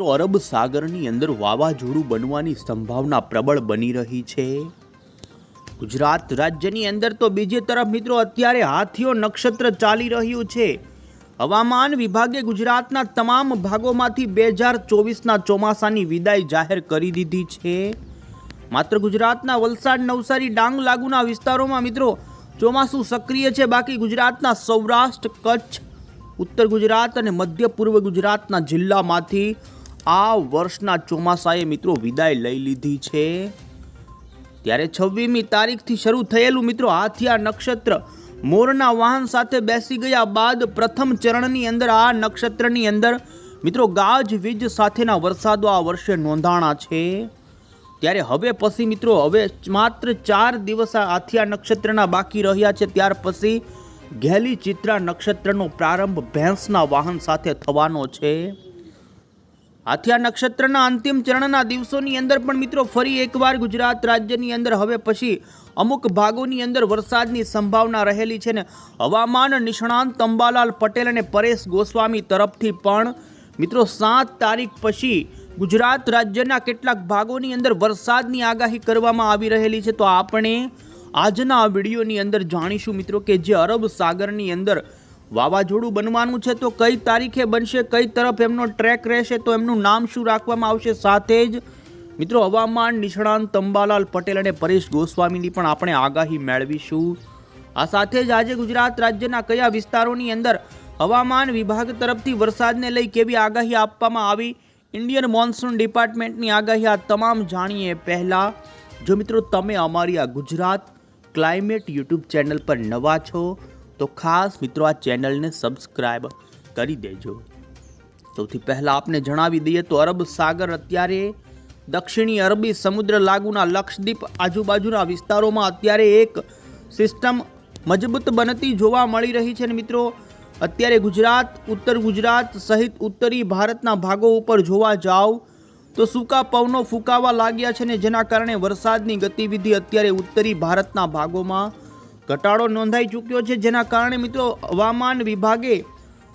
મિત્રો, અરબ સાગરની અંદર વાવાઝોડું બનવાની સંભાવના પ્રબળ બની રહી છે. ગુજરાત રાજ્યની અંદર તો બીજી તરફ મિત્રો, અત્યારે હાથીઓ નક્ષત્ર ચાલી રહ્યું છે. હવામાન વિભાગે ગુજરાતના તમામ ભાગોમાંથી બે હજાર ચોવીસના ચોમાસાની વિદાય જાહેર કરી દીધી છે. માત્ર ગુજરાતના વલસાડ, નવસારી, ડાંગ લાગુના વિસ્તારોમાં મિત્રો, ચોમાસું સક્રિય છે. બાકી ગુજરાતના સૌરાષ્ટ્ર, કચ્છ, ઉત્તર ગુજરાત અને મધ્ય પૂર્વ ગુજરાતના જિલ્લામાંથી આ વર્ષના ચોમાસાએ મિત્રો વિદાય લઈ લીધી છે. ત્યારે છવ્વીમી તારીખથી શરૂ થયેલું મિત્રો હાથિયા નક્ષત્ર મોરના વાહન સાથે બેસી ગયા બાદ પ્રથમ ચરણની અંદર આ નક્ષત્રની અંદર મિત્રો ગાજ વીજ સાથેના વરસાદો આ વર્ષે નોંધાણા છે. ત્યારે હવે પછી મિત્રો હવે માત્ર ચાર દિવસ આ નક્ષત્રના બાકી રહ્યા છે. ત્યાર પછી ઘેલી ચિત્રા નક્ષત્રનો પ્રારંભ ભેંસના વાહન સાથે થવાનો છે. હાથિયા નક્ષત્રના અંતિમ ચરણના દિવસોની અંદર પણ મિત્રો ફરી એકવાર ગુજરાત રાજ્યની અંદર, હવે પછી અમુક ભાગોની અંદર વરસાદની સંભાવના રહેલી છે ને હવામાન નિષ્ણાંત અંબાલાલ પટેલ અને પરેશ ગોસ્વામી તરફથી પણ મિત્રો સાત તારીખ પછી ગુજરાત રાજ્યના કેટલાક ભાગોની અંદર વરસાદની આગાહી કરવામાં આવી રહેલી છે. તો આપણે આજના વિડીયોની અંદર જાણીશું મિત્રો કે જે અરબ સાગરની અંદર વાવાઝોડું બનવાનું છે તો કઈ તારીખે બનશે, કઈ તરફ એમનો ટ્રેક રહેશે, તો એમનું નામ શું રાખવામાં આવશે સાથે જ મિત્રો હવામાન નિષ્ણાંત તંબાલાલ પટેલ અને પરેશ ગોસ્વામીની પણ આપણે આગાહી મેળવીશું. આ સાથે જ આજે ગુજરાત રાજ્યના કયા વિસ્તારોની અંદર હવામાન વિભાગ તરફથી વરસાદને લઈ કેવી આગાહી આપવામાં આવી? ઇન્ડિયન મોન્સૂન ડિપાર્ટમેન્ટની આગાહી આ તમામ જાણીએ પહેલાં. જો મિત્રો તમે અમારી આ ગુજરાત ક્લાઇમેટ યુટ્યુબ ચેનલ પર નવા છો તો ખાસ મિત્રો આ ચેનલને સબસ્ક્રાઈબ કરી દેજો. સૌથી પહેલાં આપને જણાવી દઈએ તો અરબ સાગર અત્યારે દક્ષિણી અરબી સમુદ્ર લાગુના લક્ષદ્વીપ આજુબાજુના વિસ્તારોમાં અત્યારે એક સિસ્ટમ મજબૂત બનતી જોવા મળી રહી છે ને મિત્રો, અત્યારે ગુજરાત, ઉત્તર ગુજરાત સહિત ઉત્તરી ભારતના ભાગો ઉપર જોવા જાઓ તો સૂકા પવનો ફૂંકાવા લાગ્યા છે ને જેના કારણે વરસાદની ગતિવિધિ અત્યારે ઉત્તરી ભારતના ભાગોમાં ઘટાડો નોંધાઈ ચૂક્યો છે, જેના કારણે મિત્રો હવામાન વિભાગે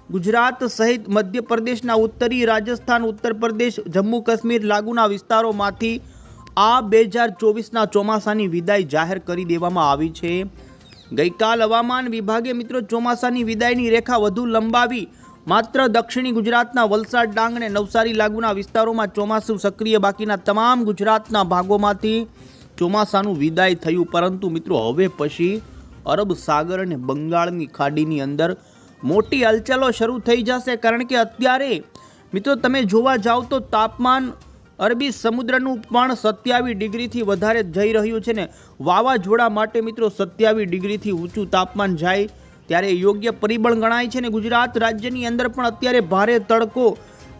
ગુજરાત સહિત મધ્યપ્રદેશના ઉત્તરી રાજસ્થાન ઉત્તર પ્રદેશ જમ્મુ કાશ્મીર લાગુના વિસ્તારોમાંથી આ બે હજાર ચોવીસના ચોમાસાની વિદાય જાહેર કરી દેવામાં આવી છે. ગઈકાલ હવામાન વિભાગે મિત્રો ચોમાસાની વિદાયની રેખા વધુ લંબાવી માત્ર દક્ષિણી ગુજરાતના વલસાડ, ડાંગ અને નવસારી લાગુના વિસ્તારોમાં ચોમાસું સક્રિય બાકીના તમામ ગુજરાતના ભાગોમાંથી ચોમાસાનું વિદાય થયું. પરંતુ મિત્રો હવે પછી અરબ સાગર અને બંગાળની ખાડીની અંદર મોટી હલચલો શરૂ થઈ જશે કારણ કે અત્યારે, મિત્રો તમે જોવા જાઓ તો તાપમાન અરબી સમુદ્રનું પણ સત્યાવીસ ડિગ્રીથી વધારે જઈ રહ્યું છે ને વાવાઝોડા માટે મિત્રો સત્યાવીસ ડિગ્રીથી ઊંચું તાપમાન જાય ત્યારે યોગ્ય પરિબળ ગણાય છે ને ગુજરાત રાજ્યની અંદર પણ અત્યારે ભારે તડકો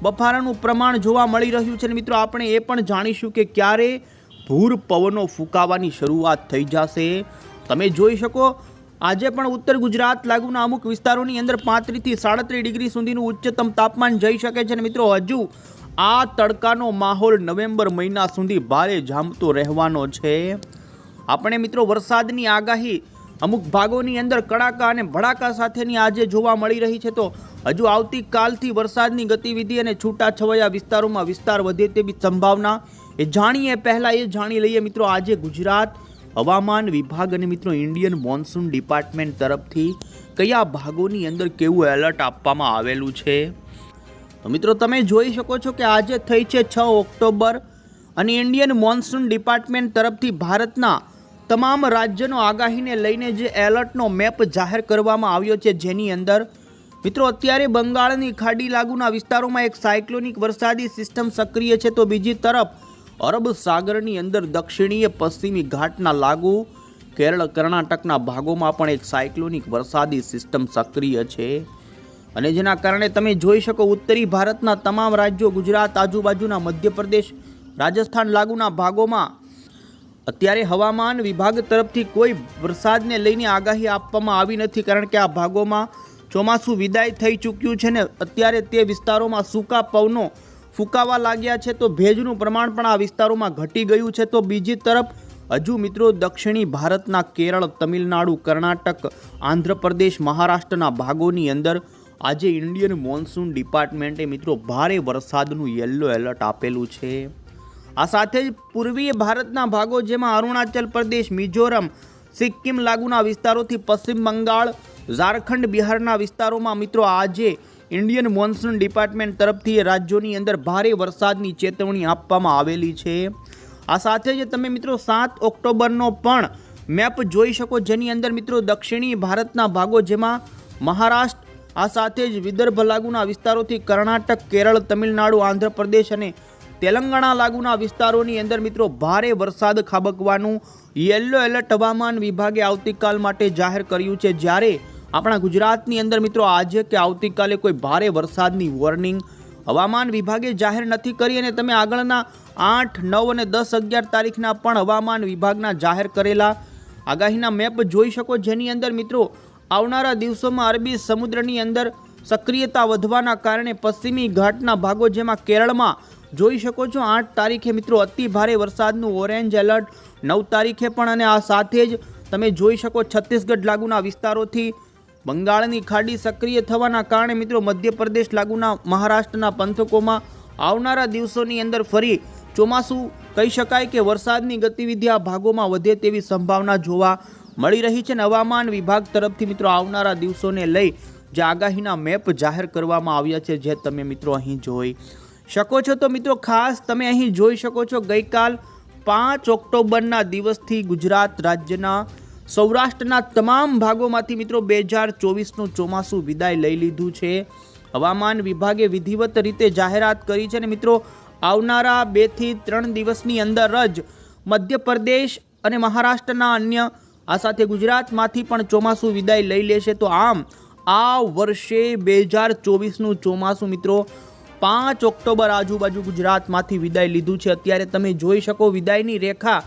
બફારાનું પ્રમાણ જોવા મળી રહ્યું છે ને મિત્રો આપણે એ પણ જાણીશું કે ક્યારે ભૂર પવનો ફૂંકાવાની શરૂઆત થઈ જશે. તમે જોઈ શકો, આજે પણ ઉત્તર ગુજરાત લાગુના અમુક વિસ્તારોની અંદર પાંત્રીસથી સાડત્રીસ ડિગ્રી સુધીનું ઉચ્ચતમ તાપમાન જઈ શકે છે. અને મિત્રો, હજુ આ તડકાનો માહોલ નવેમ્બર મહિના સુધી ભારે જામતો રહેવાનો છે. આપણે મિત્રો, વરસાદની આગાહી અમુક ભાગોની અંદર કડાકા અને ભડાકા સાથેની આજે જોવા મળી રહી છે. તો હજુ આવતીકાલથી વરસાદની ગતિવિધિ અને છૂટાછવાયા વિસ્તારોમાં વિસ્તાર વધે તેવી સંભાવના એ જાણીએ, પહેલાં એ જાણી લઈએ. મિત્રો, આજે ગુજરાત હવામાન વિભાગ અને મિત્રો ઇન્ડિયન મોન્સૂન ડિપાર્ટમેન્ટ તરફથી કયા ભાગોની અંદર કેવું એલર્ટ આપવામાં આવેલું છે? તો મિત્રો, તમે જોઈ શકો છો કે આજે થઈ છે છ ઓક્ટોબર અને ઇન્ડિયન મોન્સૂન ડિપાર્ટમેન્ટ તરફથી ભારતના તમામ રાજ્યનો આગાહીને લઈને જે એલર્ટનો મેપ જાહેર કરવામાં આવ્યો છે જેની અંદર, મિત્રો, અત્યારે બંગાળની ખાડી લાગુના વિસ્તારોમાં એક સાયક્લોનિક વરસાદી સિસ્ટમ સક્રિય છે તો બીજી તરફ અરબ સાગરની અંદર દક્ષિણીય પશ્ચિમી ઘાટના લાગુ. કેરળ, કર્ણાટકના ભાગોમાં પણ એક સાયક્લોનિક વરસાદી સિસ્ટમ સક્રિય છે. અને જેના કારણે તમે જોઈ શકો ઉત્તરી ભારતના તમામ રાજ્યો, ગુજરાત, આજુબાજુના મધ્યપ્રદેશ, રાજસ્થાન લાગુના ભાગોમાં. અત્યારે હવામાન વિભાગ તરફથી કોઈ વરસાદને લઈને આગાહી આપવામાં આવી નથી, કારણ કે આ ભાગોમાં ચોમાસું વિદાય થઈ ચૂક્યું છે ને અત્યારે તે વિસ્તારોમાં સૂકા પવનો ફૂંકાવા લાગ્યા છે તો ભેજનું પ્રમાણ પણ આ વિસ્તારોમાં ઘટી ગયું છે તો બીજી તરફ હજુ મિત્રો દક્ષિણી ભારતના કેરળ, તમિલનાડુ, કર્ણાટક, આંધ્રપ્રદેશ, મહારાષ્ટ્રના ભાગોની અંદર આજે ઇન્ડિયન મોન્સૂન ડિપાર્ટમેન્ટે મિત્રો ભારે વરસાદનું યલો એલર્ટ આપેલું છે. આ સાથે જ પૂર્વીય ભારતના ભાગો જેમાં અરુણાચલ પ્રદેશ, મિઝોરમ, સિક્કિમ લાગુના વિસ્તારોથી પશ્ચિમ બંગાળ, ઝારખંડ, બિહારના વિસ્તારોમાં મિત્રો આજે ઇન્ડિયન મોન્સૂન ડિપાર્ટમેન્ટ તરફથી રાજ્યોની અંદર ભારે વરસાદની ચેતવણી આપવામાં આવેલી છે. આ સાથે જ તમે મિત્રો સાત ઓક્ટોબરનો પણ મેપ જોઈ શકો જેની અંદર મિત્રો દક્ષિણી ભારતના ભાગો જેમાં મહારાષ્ટ્ર, આ સાથે જ વિદર્ભ લાગુના વિસ્તારોથી કર્ણાટક, કેરળ, તમિલનાડુ, આંધ્રપ્રદેશ અને તેલંગાણા લાગુના વિસ્તારોની અંદર મિત્રો ભારે વરસાદ ખાબકવાનું યલો એલર્ટ હવામાન વિભાગે આવતીકાલ માટે જાહેર કર્યું છે. જ્યારે આપણા ગુજરાતની અંદર મિત્રો આજે કે આવતીકાલે કોઈ ભારે વરસાદની વોર્નિંગ હવામાન વિભાગે જાહેર નથી કરી અને તમે આગળના આઠ, નવ અને દસ અગિયાર તારીખના પણ હવામાન વિભાગના જાહેર કરેલા આગાહીના મેપ જોઈ શકો જેની અંદર મિત્રો આવનારા દિવસોમાં અરબી સમુદ્રની અંદર સક્રિયતા વધવાના કારણે પશ્ચિમી ઘાટના ભાગો જેમાં કેરળમાં જોઈ શકો છો આઠ તારીખે મિત્રો અતિ ભારે વરસાદનું ઓરેન્જ એલર્ટ, નવ તારીખે પણ અને આ સાથે જ તમે જોઈ શકો છત્તીસગઢ લાગુના વિસ્તારોથી બંગાળની ખાડી સક્રિય થવાના કારણે મિત્રો મધ્યપ્રદેશ લાગુના મહારાષ્ટ્રના પંથકોમાં આવનારા દિવસોની અંદર ફરી ચોમાસું કહી શકાય કે વરસાદની ગતિવિધિ આ ભાગોમાં વધે તેવી સંભાવના જોવા મળી રહી છે અને હવામાન વિભાગ તરફથી મિત્રો આવનારા દિવસોને લઈ જે આગાહીના મેપ જાહેર કરવામાં આવ્યા છે જે તમે મિત્રો અહીં જોઈ શકો છો. તો મિત્રો ખાસ તમે અહીં જોઈ શકો છો ગઈકાલ પાંચ ઓક્ટોબરના દિવસથી ગુજરાત રાજ્યના સૌરાષ્ટ્રના તમામ ભાગોમાંથી મિત્રો બે હજાર ચોવીસનું ચોમાસું વિદાય લઈ લીધું છે. હવામાન વિભાગે વિધિવત રીતે જાહેરાત કરી છે અને મિત્રો આવનારા બેથી ત્રણ દિવસની અંદર જ મધ્યપ્રદેશ અને મહારાષ્ટ્રના અન્ય આ સાથે ગુજરાતમાંથી પણ ચોમાસું વિદાય લઈ લેશે. તો આમ આ વર્ષે બે હજાર ચોવીસનું ચોમાસું મિત્રો પાંચ ઓક્ટોબર આજુબાજુ ગુજરાતમાંથી વિદાય લીધું છે. અત્યારે તમે જોઈ શકો વિદાયની રેખા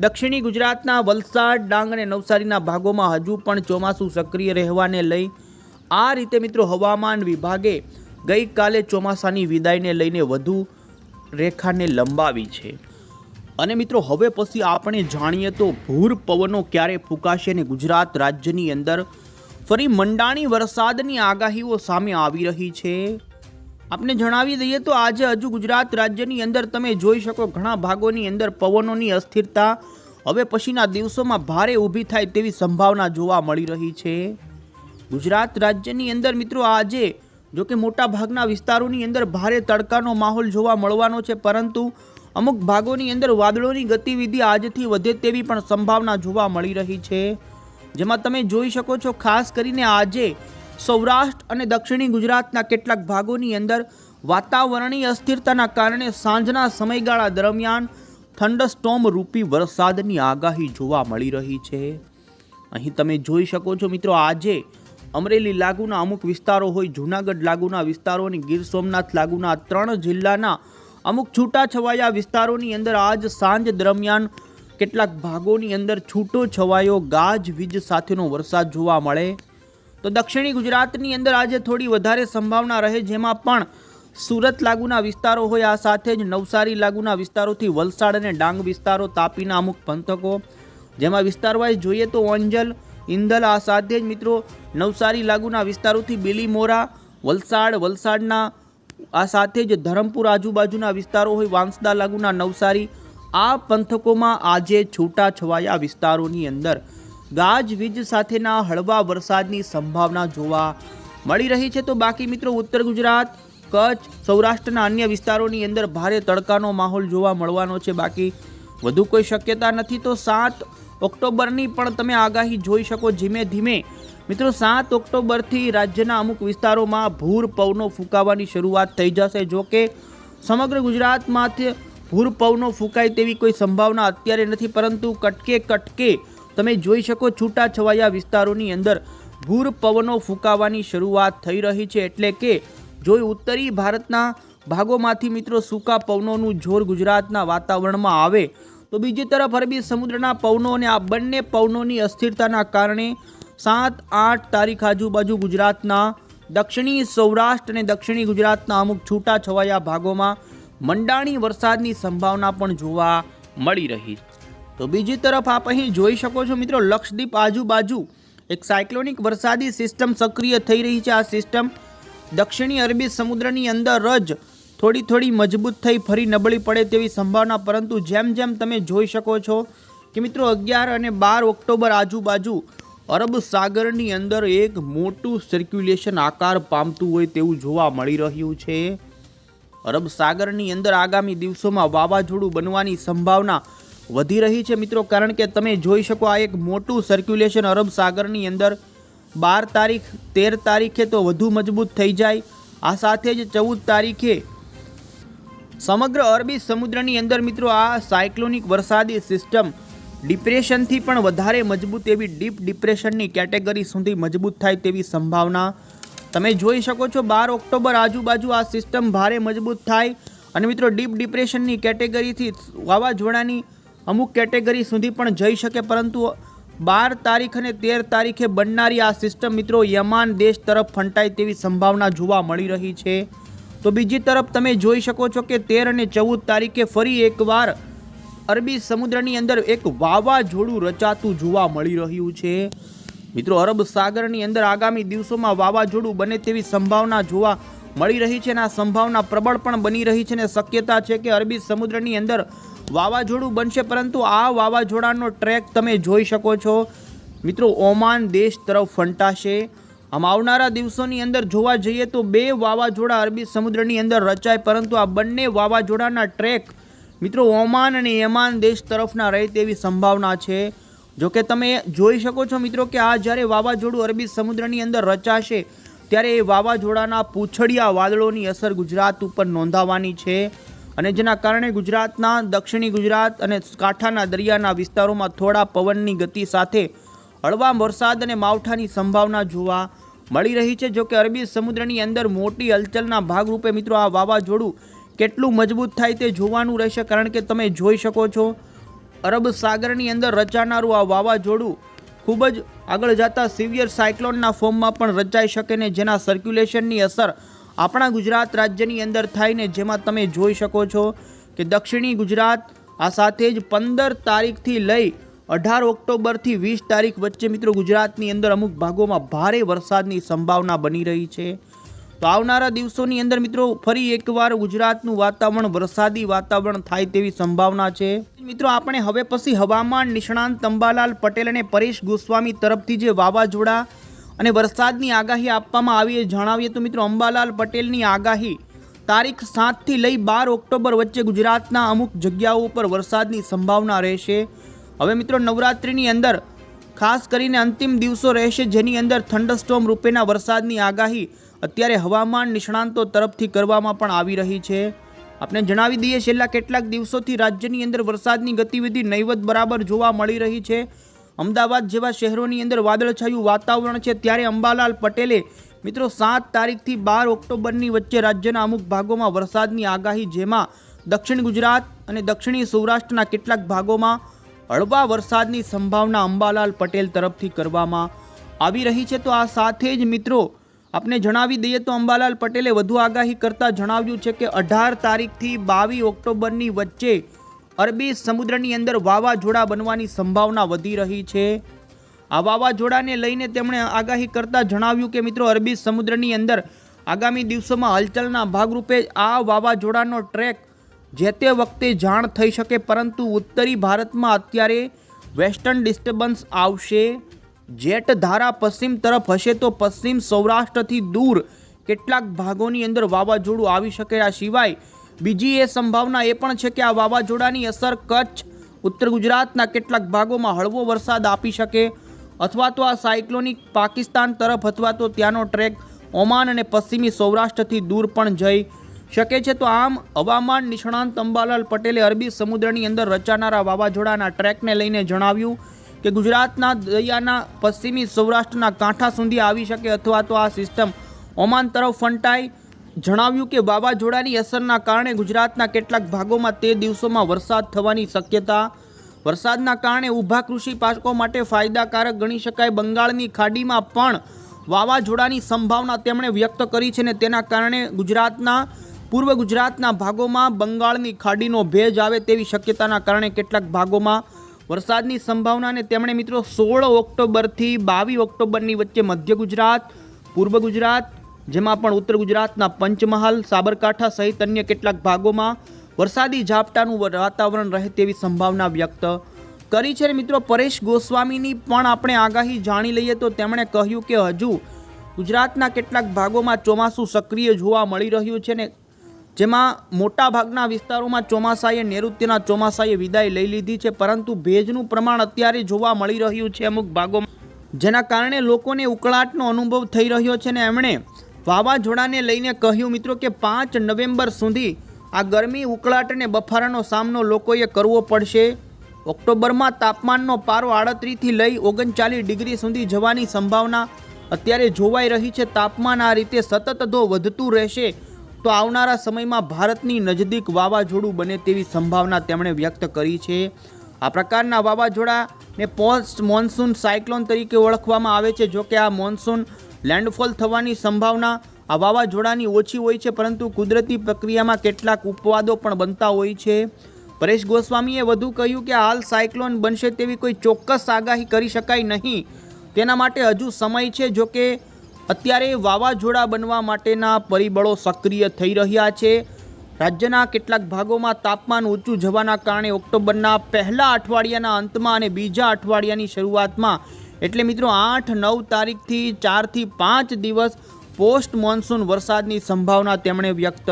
દક્ષિણી ગુજરાતના વલસાડ, ડાંગ અને નવસારીના ભાગોમાં હજુ પણ ચોમાસું સક્રિય રહેવાને લઈ આ રીતે મિત્રો હવામાન વિભાગે ગઈકાલે ચોમાસાની વિદાયને લઈને વધુ રેખાને લંબાવી છે. અને મિત્રો હવે પછી આપણે જાણીએ તો ભૂર પવનો ક્યારે ફૂંકાશે અને ગુજરાત રાજ્યની અંદર ફરી મંડાણી વરસાદની આગાહીઓ સામે આવી રહી છે. આપને જણાવી દઈએ તો આજે હજુ ગુજરાત રાજ્યની અંદર તમે જોઈ શકો ઘણા ભાગોની અંદર પવનોની અસ્થિરતા. હવે પછીના દિવસોમાં ભારે ઊભી થાય તેવી સંભાવના જોવા મળી રહી છે. ગુજરાત રાજ્યની અંદર મિત્રો આજે જો કે મોટા ભાગના વિસ્તારોની અંદર ભારે તડકાનો માહોલ જોવા મળવાનો છે, પરંતુ અમુક ભાગોની અંદર વાદળોની ગતિવિધિ આજથી વધે તેવી પણ સંભાવના જોવા મળી રહી છે. જેમાં તમે જોઈ શકો છો, ખાસ કરીને આજે સૌરાષ્ટ્ર અને દક્ષિણી ગુજરાતના કેટલાક ભાગોની અંદર વાતાવરણીય અસ્થિરતાના કારણે સાંજના સમયગાળા દરમિયાન થંડરસ્ટોમ રૂપી વરસાદની આગાહી જોવા મળી રહી છે. અહીં તમે જોઈ શકો છો મિત્રો, આજે અમરેલી લાગુના અમુક વિસ્તારો હોય, જૂનાગઢ લાગુના વિસ્તારો અને ગીર સોમનાથ લાગુના ત્રણ જિલ્લાના અમુક છૂટાછવાયા વિસ્તારોની અંદર આજ સાંજ દરમિયાન કેટલાક ભાગોની અંદર છૂટો છવાયો ગાજવીજ સાથેનો વરસાદ જોવા મળે. તો દક્ષિણી ગુજરાતની અંદર આજે થોડી વધારે સંભાવના રહે, જેમાં પણ સુરત લાગુના વિસ્તારો હોય, આ સાથે જ નવસારી લાગુના વિસ્તારોથી વલસાડ અને ડાંગ વિસ્તારો તાપીના અમુક પંથકો. જેમાં વિસ્તારવાઇઝ જોઈએ તો ઓંજલ ઇંદલ, આ સાથે જ મિત્રો નવસારી લાગુના વિસ્તારોથી બીલીમોરા, વલસાડ, વલસાડના, આ સાથે જ ધરમપુર આજુબાજુના વિસ્તારો હોય, વાંસદા લાગુના નવસારી, આ પંથકોમાં આજે છૂટા છવાયા વિસ્તારોની અંદર. ગાજવીજ સાથેના હળવા વરસાદની સંભાવના જોવા મળી રહી છે. તો બાકી મિત્રો ઉત્તર ગુજરાત, કચ્છ, સૌરાષ્ટ્રના અન્ય વિસ્તારોની અંદર ભારે તડકાનો માહોલ જોવા મળવાનો છે. બાકી વધુ કોઈ શક્યતા નથી. તો સાત ઓક્ટોબરની પણ તમે આગાહી જોઈ શકો ધીમે ધીમે. મિત્રો સાત ઓક્ટોબરથી રાજ્યના અમુક વિસ્તારોમાં ભૂર પવનો ફૂંકાવાની શરૂઆત થઈ જશે. જો કે સમગ્ર ગુજરાતમાંથી ભૂર પવનો ફૂંકાય તેવી કોઈ સંભાવના અત્યારે નથી. પરંતુ કટકે કટકે તમે જોઈ શકો છૂટાછવાયા વિસ્તારોની અંદર ભૂર પવનો ફૂંકાવાની શરૂઆત થઈ રહી છે એટલે કે જો ઉત્તરી ભારતના ભાગોમાંથી મિત્રો સૂકા પવનોનું જોર ગુજરાતના વાતાવરણમાં આવે, તો બીજી તરફ અરબી સમુદ્રના પવનો અને આ બંને પવનોની અસ્થિરતાના કારણે સાત આઠ તારીખ આજુબાજુ ગુજરાતના દક્ષિણી સૌરાષ્ટ્ર અને દક્ષિણી ગુજરાતના અમુક છૂટાછવાયા ભાગોમાં મંડાણી વરસાદની સંભાવના પણ જોવા મળી રહી તો બીજી તરફ આપ અહીં જોઈ શકો છો મિત્રો લક્ષદ્વીપ આજુબાજુ એક સાયક્લોનિક વરસાદી સિસ્ટમ સક્રિય થઈ રહી છે. આ સિસ્ટમ દક્ષિણી અરબી સમુદ્રની અંદર જ થોડી થોડી મજબૂત થઈ ફરી નબળી પડે તેવી સંભાવના, પરંતુ જેમ જેમ તમે જોઈ શકો છો કે મિત્રો અગિયાર અને બાર ઓક્ટોબર આજુબાજુ અરબ સાગરની અંદર એક મોટું સર્ક્યુલેશન આકાર પામતું હોય તેવું જોવા મળી રહ્યું છે. અરબ સાગરની અંદર આગામી દિવસોમાં વાવાઝોડું બનવાની સંભાવના વધી રહી છે મિત્રો, કારણ કે તમે જોઈ શકો આ એક મોટું સર્ક્યુલેશન અરબ સાગરની અંદર બાર તારીખ, તેર તારીખે તો વધુ મજબૂત થઈ જાય. આ સાથે જ ચૌદ તારીખે સમગ્ર અરબી સમુદ્રની અંદર મિત્રો, આ સાયક્લોનિક વરસાદી સિસ્ટમ ડિપ્રેશનથી પણ વધારે મજબૂત એવી ડીપ ડિપ્રેશનની કેટેગરી સુધી મજબૂત થાય તેવી સંભાવના તમે જોઈ શકો છો. બાર ઓક્ટોબર આજુબાજુ આ સિસ્ટમ ભારે મજબૂત થાય. અને મિત્રો ડીપ ડિપ્રેશનની કેટેગરીથી વાવાઝોડાની અમુક કેટેગરી સુધી પણ જઈ શકે, પરંતુ બાર તારીખ અને તેર તારીખે બનનારી આ સિસ્ટમ મિત્રો યમાન દેશ તરફ ફંટાય તેવી સંભાવના જોવા મળી રહી છે. તો બીજી તરફ તમે જોઈ શકો છો કે તેર અને ચૌદ તારીખે ફરી એકવાર અરબી સમુદ્રની અંદર એક વાવાઝોડું રચાતું જોવા મળી રહ્યું છે. મિત્રો, અરબ સાગરની અંદર આગામી દિવસોમાં વાવાઝોડું બને તેવી સંભાવના જોવા મળી રહી છે અને આ સંભાવના પ્રબળ પણ બની રહી છે અને શક્યતા છે કે અરબી સમુદ્રની અંદર વાવાઝોડું બનશે, પરંતુ આ વાવાઝોડાનો ટ્રેક તમે જોઈ શકો છો. મિત્રો, ઓમાન દેશ તરફ ફંટાશે. આમ આવનારા દિવસોની અંદર જોવા જઈએ તો બે વાવાઝોડા અરબી સમુદ્રની અંદર રચાય, પરંતુ આ બંને વાવાઝોડાના ટ્રેક મિત્રો, ઓમાન અને યમાન દેશ તરફના રહે તેવી સંભાવના છે. જો કે તમે જોઈ શકો છો મિત્રો કે આ જ્યારે વાવાઝોડું અરબી સમુદ્રની અંદર રચાશે ત્યારે એ વાવાઝોડાના પૂંછડિયા વાદળોની અસર ગુજરાત ઉપર નોંધાવાની છે અને જેના કારણે ગુજરાતના દક્ષિણી ગુજરાત અને કાંઠાના દરિયાના વિસ્તારોમાં થોડા પવનની ગતિ સાથે હળવા વરસાદ અને માવઠાની સંભાવના જોવા મળી રહી છે. જોકે અરબી સમુદ્રની અંદર મોટી હલચલના ભાગરૂપે મિત્રો આ વાવાઝોડું કેટલું મજબૂત થાય તે જોવાનું રહેશે. કારણ કે તમે જોઈ શકો છો, અરબ સાગરની અંદર રચાનારું આ વાવાઝોડું ખૂબ જ આગળ જતા સિવિયર સાયક્લોનના ફોર્મમાં પણ રચાઈ શકે ને જેના સર્ક્યુલેશનની અસર આપણા ગુજરાત રાજ્યની અંદર થાય ને જેમાં તમે જોઈ શકો છો કે દક્ષિણી ગુજરાત આ સાથે જ પંદર તારીખથી લઈ અઢાર ઓક્ટોબરથી વીસ તારીખ વચ્ચે મિત્રો ગુજરાતની અંદર અમુક ભાગોમાં ભારે વરસાદની સંભાવના બની રહી છે. તો આવનારા દિવસોની અંદર મિત્રો ફરી એકવાર ગુજરાતનું વાતાવરણ, વરસાદી વાતાવરણ થાય તેવી સંભાવના છે. મિત્રો, આપણે હવે પછી હવામાન નિષ્ણાંત અંબાલાલ પટેલ અને પરેશ ગોસ્વામી તરફથી જે વાવાઝોડા અને વરસાદની આગાહી આપવામાં આવી એ જણાવીએ તો મિત્રો, અંબાલાલ પટેલની આગાહી તારીખ સાતથી લઈ બાર ઓક્ટોબર વચ્ચે ગુજરાતના અમુક જગ્યાઓ ઉપર વરસાદની સંભાવના રહેશે. હવે મિત્રો, નવરાત્રિની અંદર ખાસ કરીને અંતિમ દિવસો રહેશે જેની અંદર થંડરસ્ટોમ રૂપેના વરસાદની આગાહી અત્યારે હવામાન નિષ્ણાંતો તરફથી કરવામાં પણ આવી રહી છે. આપણે જણાવી દઈએ, છેલ્લા કેટલાક દિવસોથી રાજ્યની અંદર વરસાદની ગતિવિધિ નહીવત બરાબર જોવા મળી રહી છે. અમદાવાદ જેવા શહેરોની અંદર વાદળછાયું વાતાવરણ છે. ત્યારે અંબાલાલ પટેલે, મિત્રો, સાત તારીખથી બાર ઓક્ટોબરની વચ્ચે રાજ્યના અમુક ભાગોમાં વરસાદની આગાહી, જેમાં દક્ષિણ ગુજરાત અને દક્ષિણી સૌરાષ્ટ્રના કેટલાક ભાગોમાં હળવા વરસાદની સંભાવના અંબાલાલ પટેલ તરફથી કરવામાં આવી રહી છે. તો આ સાથે જ, મિત્રો આપને જણાવી દઈએ તો અંબાલાલ પટેલે વધુ આગાહી કરતા જણાવ્યું છે કે અઢાર તારીખથી બાવીસ ઓક્ટોબરની વચ્ચે અરબી સમુદ્રની અંદર વાવાઝોડા બનવાની સંભાવના વધી રહી છે. આ વાવાઝોડાને લઈને તેમણે આગાહી કરતા જણાવ્યું કે મિત્રો અરબી સમુદ્રની અંદર આગામી દિવસોમાં હલચલના ભાગરૂપે આ વાવાઝોડાનો ટ્રેક જે તે વખતે જાણ થઈ શકે, પરંતુ ઉત્તરી ભારતમાં અત્યારે વેસ્ટર્ન ડિસ્ટર્બન્સ આવશે. જેટ ધારા પશ્ચિમ તરફ હશે તો પશ્ચિમ સૌરાષ્ટ્રથી દૂર કેટલાક ભાગોની અંદર વાવાઝોડું આવી શકે આ સિવાય. બીજી એ સંભાવના એ પણ છે કે આ વાવાઝોડાની અસર કચ્છ, ઉત્તર ગુજરાતના કેટલાક ભાગોમાં હળવો વરસાદ આપી શકે અથવા તો આ સાયક્લોનિક પાકિસ્તાન તરફ અથવા તો ત્યાંનો ટ્રેક ઓમાન અને પશ્ચિમી સૌરાષ્ટ્રથી દૂર પણ જઈ શકે છે. તો આમ, હવામાન નિષ્ણાંત અંબાલાલ પટેલે અરબી સમુદ્રની અંદર રચાનારા વાવાઝોડાના ટ્રેકને લઈને જણાવ્યું કે ગુજરાતના દરિયાના પશ્ચિમી સૌરાષ્ટ્રના કાંઠા સુધી આવી શકે અથવા તો આ સિસ્ટમ ઓમાન તરફ ફંટાઈ. જણાવ્યું કે વાવાઝોડાની અસરના કારણે ગુજરાતના કેટલાક ભાગોમાં તે દિવસોમાં વરસાદ થવાની શક્યતા. વરસાદના કારણે ઊભા કૃષિ પાકો માટે ફાયદાકારક ગણી શકાય. બંગાળની ખાડીમાં પણ વાવાઝોડાની સંભાવના તેમણે વ્યક્ત કરી છે ને તેના કારણે ગુજરાતના, પૂર્વ ગુજરાતના ભાગોમાં બંગાળની ખાડીનો ભેજ આવે તેવી શક્યતાના કારણે કેટલાક ભાગોમાં વરસાદની સંભાવનાને તેમણે મિત્રો સોળ ઓક્ટોબરથી બાવીસ ઓક્ટોબરની વચ્ચે મધ્ય ગુજરાત, પૂર્વ ગુજરાત, જેમાં પણ ઉત્તર ગુજરાતના પંચમહાલ, સાબરકાંઠા સહિત અન્ય કેટલાક ભાગોમાં વરસાદી ઝાપટાનું વાતાવરણ રહે તેવી સંભાવના વ્યક્ત કરી છે. મિત્રો પરેશ ગોસ્વામીની પણ આપણે આગાહી જાણી લઈએ તો તેમણે કહ્યું કે હજુ ગુજરાતના કેટલાક ભાગોમાં ચોમાસું સક્રિય જોવા મળી રહ્યું છે ને જેમાં મોટાભાગના વિસ્તારોમાં ચોમાસાએ, નૈઋત્યના ચોમાસાએ વિદાય લઈ લીધી છે, પરંતુ ભેજનું પ્રમાણ અત્યારે જોવા મળી રહ્યું છે અમુક ભાગોમાં. જેના કારણે લોકોને ઉકળાટનો અનુભવ થઈ રહ્યો છે ને એમણે વાવાઝોડાને લઈને કહ્યું, મિત્રો, કે પાંચ નવેમ્બર સુધી આ ગરમી, ઉકળાટ અને બફારાનો સામનો લોકોએ કરવો પડશે. ઓક્ટોબરમાં તાપમાનનો પારો આડત્રીસથી લઈ ઓગણચાલીસ ડિગ્રી સુધી જવાની સંભાવના અત્યારે જોવાઈ રહી છે. તાપમાન આ રીતે સતત ધો વધતું રહેશે તો આવનારા સમયમાં ભારતની નજદીક વાવાઝોડું બને તેવી સંભાવના તેમણે વ્યક્ત કરી છે. આ પ્રકારના વાવાઝોડાને પોસ્ટ મોન્સૂન સાયક્લોન તરીકે ઓળખવામાં આવે છે. જોકે આ મોન્સૂન લેન્ડફોલ થવાની સંભાવના આ વાવાઝોડાની ઓછી હોય છે, પરંતુ કુદરતી પ્રક્રિયામાં કેટલાક ઉપવાદો પણ બનતા હોય છે. પરેશ ગોસ્વામીએ વધુ કહ્યું કે હાલ સાયક્લોન બનશે તેવી કોઈ ચોક્કસ આગાહી કરી શકાય નહીં. તેના માટે હજુ સમય છે જો કે અત્યારે વાવાઝોડા બનવા માટેના પરિબળો સક્રિય થઈ રહ્યા છે. રાજ્યના કેટલાક ભાગોમાં તાપમાન ઊંચું જવાના કારણે ઓક્ટોબરના પહેલા અઠવાડિયાના અંતમાં અને બીજા અઠવાડિયાની શરૂઆતમાં, એટલે મિત્રો આઠ, નવ તારીખથી ચારથી પાંચ દિવસ પોસ્ટ મોન્સૂન વરસાદની સંભાવના તેમણે વ્યક્ત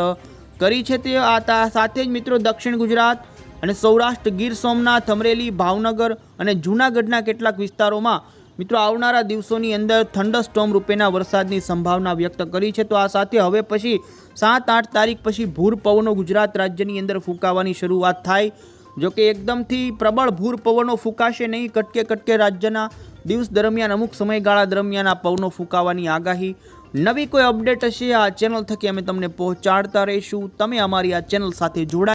કરી છે. તે આ સાથે જ મિત્રો દક્ષિણ ગુજરાત અને સૌરાષ્ટ્ર ગીર સોમનાથ, અમરેલી, ભાવનગર અને જૂનાગઢના કેટલાક વિસ્તારોમાં મિત્રો, આવનારા દિવસોની અંદર થંડરસ્ટોમ રૂપેના વરસાદની સંભાવના વ્યક્ત કરી છે. તો આ સાથે હવે પછી સાત, આઠ તારીખ પછી ભૂર પવનો ગુજરાત રાજ્યની અંદર ફૂંકાવાની શરૂઆત થાય. જો કે એકદમથી પ્રબળ ભૂર પવનો ફૂંકાશે નહીં. કટકે કટકે રાજ્યના દિવસ દરમિયાન, અમુક સમયગાળા દરમિયાન આ પવનો ફૂંકાવાની આગાહી. નવી કોઈ અપડેટ હશે આ ચેનલ થકી અમે તમને પહોંચાડતા રહીશું. તમે અમારી આ ચેનલ સાથે જોડાય